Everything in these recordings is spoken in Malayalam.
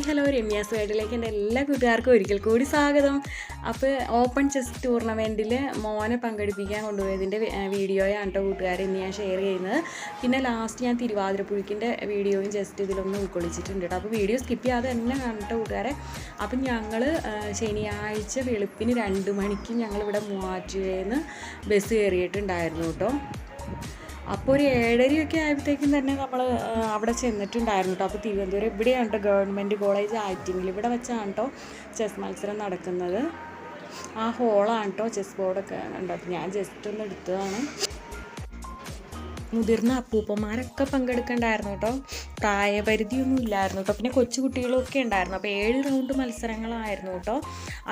ഹായ് ഹലോ രമ്യാസ് വേഡിലേക്ക് എന്റെ എല്ലാ കൂട്ടുകാർക്കും ഒരിക്കൽ കൂടി സ്വാഗതം. അപ്പോൾ ഓപ്പൺ ചെസ് ടൂർണമെന്റിൽ മോനെ പങ്കെടുപ്പിക്കാൻ കൊണ്ടുപോയതിന്റെ വീഡിയോയാണ് കേട്ടോ കൂട്ടുകാരെ ഇന്ന് ഞാൻ ഷെയർ ചെയ്യുന്നത്. പിന്നെ ലാസ്റ്റ് ഞാൻ തിരുവാതിരപ്പുഴിക്കിന്റെ വീഡിയോയും ജസ്റ്റ് ഇതിലൊന്ന് ഉൾക്കൊള്ളിച്ചിട്ടുണ്ട് കേട്ടോ. അപ്പോൾ വീഡിയോ സ്കിപ്പ് ചെയ്യാതെ തന്നെ കാണട്ടോ കൂട്ടുകാരെ. അപ്പം ഞങ്ങൾ ശനിയാഴ്ച വെളുപ്പിന് രണ്ട് മണിക്ക് ഞങ്ങളിവിടെ മൂവാറ്റുപുഴയിൽ നിന്ന് ബസ് കയറിയിട്ടുണ്ടായിരുന്നു കേട്ടോ. അപ്പോൾ ഒരു ഏഴരയൊക്കെ ആയപ്പോഴത്തേക്കും തന്നെ നമ്മൾ അവിടെ ചെന്നിട്ടുണ്ടായിരുന്നു കേട്ടോ. അപ്പോൾ തിരുവനന്തപുരം ഇവിടെയാണ് കേട്ടോ ഗവൺമെന്റ് കോളേജ് ആറ്റിങ്ങിൽ ഇവിടെ വെച്ചാണ് കേട്ടോ ചെസ് മത്സരം നടക്കുന്നത്. ആ ഹോളാണ് കേട്ടോ ചെസ് ബോർഡൊക്കെ ഉണ്ടോ അപ്പോൾ ഞാൻ ജസ്റ്റ് ഒന്ന് എടുത്തതാണ്. മുതിർന്ന അപ്പൂപ്പന്മാരൊക്കെ പങ്കെടുക്കണ്ടായിരുന്നു കേട്ടോ. പ്രായപരിധിയൊന്നും ഇല്ലായിരുന്നു കേട്ടോ. പിന്നെ കൊച്ചുകുട്ടികളൊക്കെ ഉണ്ടായിരുന്നു. അപ്പോൾ ഏഴ് റൗണ്ട് മത്സരങ്ങളായിരുന്നു കേട്ടോ.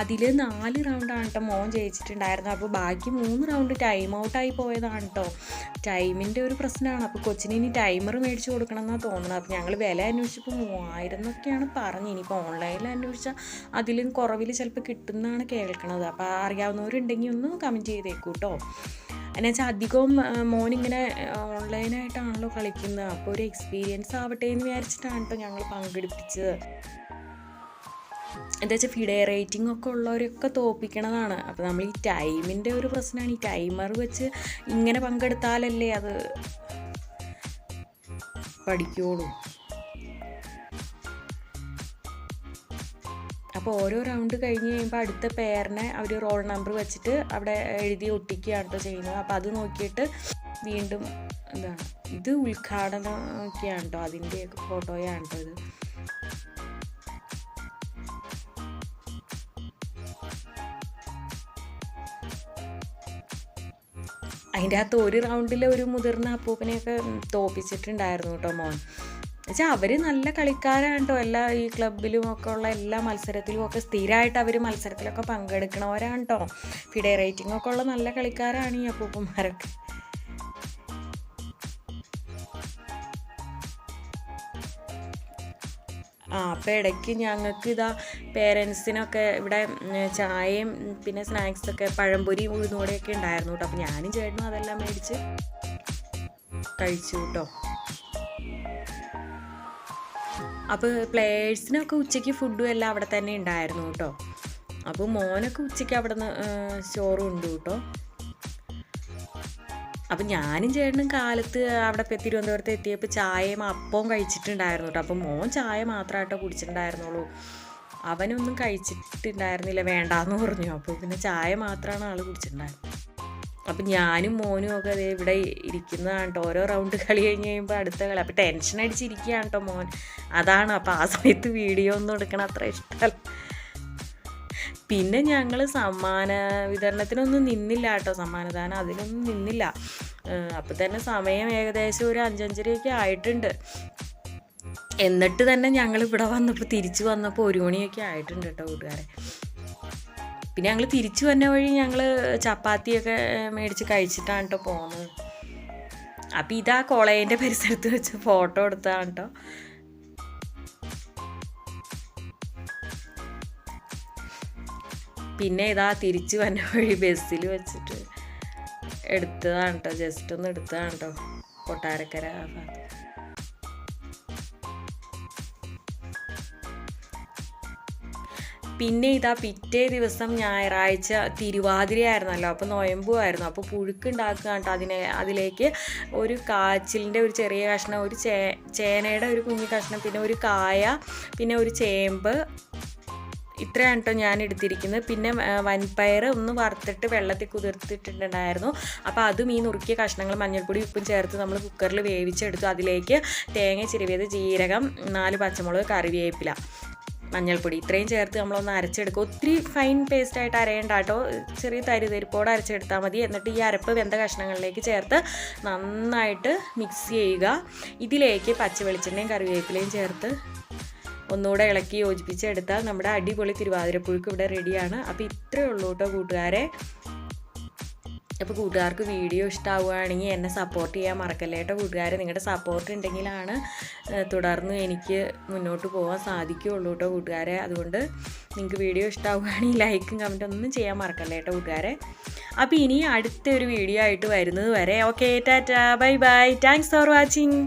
അതിൽ നാല് റൗണ്ടാണ് കേട്ടോ മോൻ ജയിച്ചിട്ടുണ്ടായിരുന്നു അപ്പോൾ ബാക്കി മൂന്ന് റൗണ്ട് ടൈം ഔട്ടായി പോയതാണ് കേട്ടോ. ടൈമിന്റെ ഒരു പ്രശ്നമാണ്. അപ്പോൾ കൊച്ചിന് ഇനി ടൈമർ മേടിച്ച് കൊടുക്കണം എന്നാണ് തോന്നുന്നത്. അപ്പോൾ ഞങ്ങൾ വില അന്വേഷിച്ചപ്പോൾ മൂവായിരം എന്നൊക്കെയാണ് പറഞ്ഞ് ഇനിയിപ്പോൾ ഓൺലൈനിൽ അന്വേഷിച്ചാൽ അതിലും കുറവിൽ ചിലപ്പോൾ കിട്ടുന്നതാണ് കേൾക്കണത്. അപ്പോൾ അറിയാവുന്നവരുണ്ടെങ്കിൽ ഒന്ന് കമന്റ് ചെയ്തേക്കൂ കേട്ടോ. എന്നുവെച്ചാൽ അധികവും മോനിങ്ങനെ ഓൺലൈനായിട്ടാണല്ലോ കളിക്കുന്നത്. അപ്പോൾ ഒരു എക്സ്പീരിയൻസ് ആവട്ടെ എന്ന് വിചാരിച്ചിട്ടാണ് കേട്ടോ ഞങ്ങൾ പങ്കെടുപ്പിച്ചത്. എന്താ വെച്ചാൽ ഫിഡേ റേറ്റിംഗ് ഒക്കെ ഉള്ളവരൊക്കെ തോപ്പിക്കണതാണ് അപ്പോൾ നമ്മൾ ഈ ടൈമിന്റെ ഒരു പ്രശ്നമാണ് ഈ ടൈമർ വെച്ച് ഇങ്ങനെ പങ്കെടുത്താലല്ലേ അത് പഠിക്കുള്ളൂ. അപ്പോൾ ഓരോ റൗണ്ട് കഴിഞ്ഞ് കഴിയുമ്പോൾ അടുത്ത പേരിനെ അവർ റോൾ നമ്പർ വെച്ചിട്ട് അവിടെ എഴുതി ഒട്ടിക്കുകയാണ് കേട്ടോ ചെയ്യുന്നത്. അപ്പോൾ അത് നോക്കിയിട്ട് വീണ്ടും എന്താണ് ഇത് ഉദ്ഘാടനം ഒക്കെയാണ് കേട്ടോ അതിന്റെ ഫോട്ടോയാണ് കേട്ടോ ഇത്. അതിന്റെ അകത്ത് ഒരു റൗണ്ടിൽ ഒരു മുതിർന്ന അപ്പൂപ്പനെയൊക്കെ തോപ്പിച്ചിട്ടുണ്ടായിരുന്നു കേട്ടോ മോൻ. എന്നുവെച്ചാൽ അവർ നല്ല കളിക്കാരാണ് കേട്ടോ എല്ലാ ഈ ക്ലബിലും ഒക്കെ ഉള്ള എല്ലാ മത്സരത്തിലും ഒക്കെ സ്ഥിരമായിട്ട് അവർ മത്സരത്തിലൊക്കെ പങ്കെടുക്കണവരാണ് കേട്ടോ ഫിഡേ റേറ്റിംഗ് ഒക്കെ ഉള്ള നല്ല കളിക്കാരാണ് ഈ അപ്പൂപ്പന്മാരൊക്കെ. ആ അപ്പോൾ ഇടയ്ക്ക് ഞങ്ങൾക്ക് ഇതാ പേരൻസിനൊക്കെ ഇവിടെ ചായയും പിന്നെ സ്നാക്സൊക്കെ പഴംപൊരിയും ഉഴുന്നൂടെയൊക്കെ ഉണ്ടായിരുന്നു കേട്ടോ. അപ്പോൾ ഞാനും ചേട്ടനും അതെല്ലാം മേടിച്ച് കഴിച്ചു കേട്ടോ. അപ്പോൾ പ്ലേയേഴ്സിനൊക്കെ ഉച്ചയ്ക്ക് ഫുഡും എല്ലാം അവിടെ തന്നെ ഉണ്ടായിരുന്നു കേട്ടോ. അപ്പോൾ മോനൊക്കെ ഉച്ചയ്ക്ക് അവിടെ നിന്ന് ചോറും ഉണ്ട് കേട്ടോ അപ്പം ഞാനും ചേട്ടനും കാലത്ത് അവിടെ തിരുവനന്തപുരത്ത് എത്തിയപ്പോൾ ചായയും അപ്പവും കഴിച്ചിട്ടുണ്ടായിരുന്നു കേട്ടോ. അപ്പോൾ മോൻ ചായ മാത്രമായിട്ടോ കുടിച്ചിട്ടുണ്ടായിരുന്നുള്ളൂ. അവനൊന്നും കഴിച്ചിട്ടുണ്ടായിരുന്നില്ല വേണ്ടാന്ന് പറഞ്ഞു. അപ്പോൾ പിന്നെ ചായ മാത്രമാണ് ആൾ കുടിച്ചിട്ടുണ്ടായിരുന്നത്. അപ്പം ഞാനും മോനും ഒക്കെ ഇവിടെ ഇരിക്കുന്നതാണ് കേട്ടോ. ഓരോ റൗണ്ട് കളി കഴിഞ്ഞ് കഴിയുമ്പോൾ അടുത്ത കളി. അപ്പോൾ ടെൻഷൻ അടിച്ചിരിക്കുകയാണ് കേട്ടോ മോൻ. അതാണ് അപ്പോൾ ആ സമയത്ത് വീഡിയോ ഒന്നും എടുക്കണം അത്ര ഇഷ്ടമല്ല പിന്നെ ഞങ്ങൾ സമ്മാന വിതരണത്തിനൊന്നും നിന്നില്ല കേട്ടോ. സമ്മാനദാനം അതിനൊന്നും നിന്നില്ല. അപ്പോൾ തന്നെ സമയം ഏകദേശം ഒരു അഞ്ചഞ്ചരയൊക്കെ ആയിട്ടുണ്ട്. എന്നിട്ട് തന്നെ ഞങ്ങൾ ഇവിടെ വന്നപ്പോൾ തിരിച്ചു വന്നപ്പോൾ ഒരു മണിയൊക്കെ ആയിട്ടുണ്ട് കേട്ടോ കൂട്ടുകാരെ. പിന്നെ ഞങ്ങൾ തിരിച്ചു വന്ന വഴി ഞങ്ങൾ ചപ്പാത്തിയൊക്കെ മേടിച്ച് കഴിച്ചിട്ടാണ് കേട്ടോ പോകുന്നത് അപ്പം ഇതാ കോളേജിന്റെ പരിസരത്ത് വെച്ച് ഫോട്ടോ എടുത്താണ് കേട്ടോ പിന്നെ ഇതാ തിരിച്ചു വന്ന വഴി ബസ്സിൽ വെച്ചിട്ട് എടുത്തതാണ് കേട്ടോ ജസ്റ്റ് ഒന്ന് എടുത്തതാണ് കേട്ടോ കൊട്ടാരക്കര ഭാഗത്ത്. പിന്നെ ഇതാ പിറ്റേ ദിവസം ഞായറാഴ്ച തിരുവാതിരയായിരുന്നല്ലോ. അപ്പോൾ നൊയമ്പുമായിരുന്നു അപ്പോൾ പുഴുക്കുണ്ടാക്കുക കേട്ടോ അതിനെ അതിലേക്ക് ഒരു കാച്ചിലിന്റെ ഒരു ചെറിയ കഷ്ണം ഒരു ചേ ചേനയുടെ ഒരു കുഞ്ഞു കഷ്ണം പിന്നെ ഒരു കായ പിന്നെ ഒരു ചേമ്പ്. ഇത്രയാണ് കേട്ടോ ഞാൻ എടുത്തിരിക്കുന്നത്. പിന്നെ വൻപയർ ഒന്ന് വറുത്തിട്ട് വെള്ളത്തിൽ കുതിർത്തിട്ടുണ്ടായിരുന്നു അപ്പോൾ അതും ഈ നുറുക്കിയ കഷ്ണങ്ങൾ മഞ്ഞൾപ്പൊടി ഉപ്പും ചേർത്ത് നമ്മൾ കുക്കറിൽ വേവിച്ചെടുത്തു. അതിലേക്ക് തേങ്ങ ചിരവിയത് ജീരകം നാല് പച്ചമുളക് കറിവേപ്പില. മഞ്ഞൾപ്പൊടി. ഇത്രയും ചേർത്ത് നമ്മളൊന്ന് അരച്ചെടുക്കുക. ഒത്തിരി ഫൈൻ പേസ്റ്റായിട്ട് അരയേണ്ട കേട്ടോ. ചെറിയ തരി തരിപ്പോടെ അരച്ചെടുത്താൽ മതി. എന്നിട്ട് ഈ അരപ്പ് വെന്ത കഷ്ണങ്ങളിലേക്ക് ചേർത്ത് നന്നായിട്ട് മിക്സ് ചെയ്യുക. ഇതിലേക്ക് പച്ച വെളിച്ചെണ്ണയും കറിവേപ്പിലയും ചേർത്ത് ഒന്നുകൂടെ ഇളക്കി യോജിപ്പിച്ചെടുത്താൽ നമ്മുടെ അടിപൊളി തിരുവാതിരപ്പുഴുക്ക് ഇവിടെ റെഡിയാണ് അപ്പോൾ ഇത്രയേ ഉള്ളൂ കേട്ടോ കൂട്ടുകാരെ. അപ്പോൾ കൂട്ടുകാർക്ക് വീഡിയോ ഇഷ്ടമാവുകയാണെങ്കിൽ എന്നെ സപ്പോർട്ട് ചെയ്യാൻ മറക്കല്ലേ. കേട്ടോ കൂട്ടുകാർ നിങ്ങളുടെ സപ്പോർട്ട് ഉണ്ടെങ്കിലാണ് തുടർന്ന് എനിക്ക് മുന്നോട്ട് പോകാൻ സാധിക്കുകയുള്ളൂ കേട്ടോ കൂട്ടുകാരെ. അതുകൊണ്ട് നിങ്ങൾക്ക് വീഡിയോ ഇഷ്ടമാവുകയാണെങ്കിൽ ലൈക്കും കമന്റും ഒന്നും ചെയ്യാൻ മറക്കല്ലേ കേട്ടോ കൂട്ടുകാരെ. അപ്പോൾ ഇനി അടുത്തൊരു വീഡിയോ ആയിട്ട് വരുന്നത് വരെ. Okay tata. Bye bye thanks for watching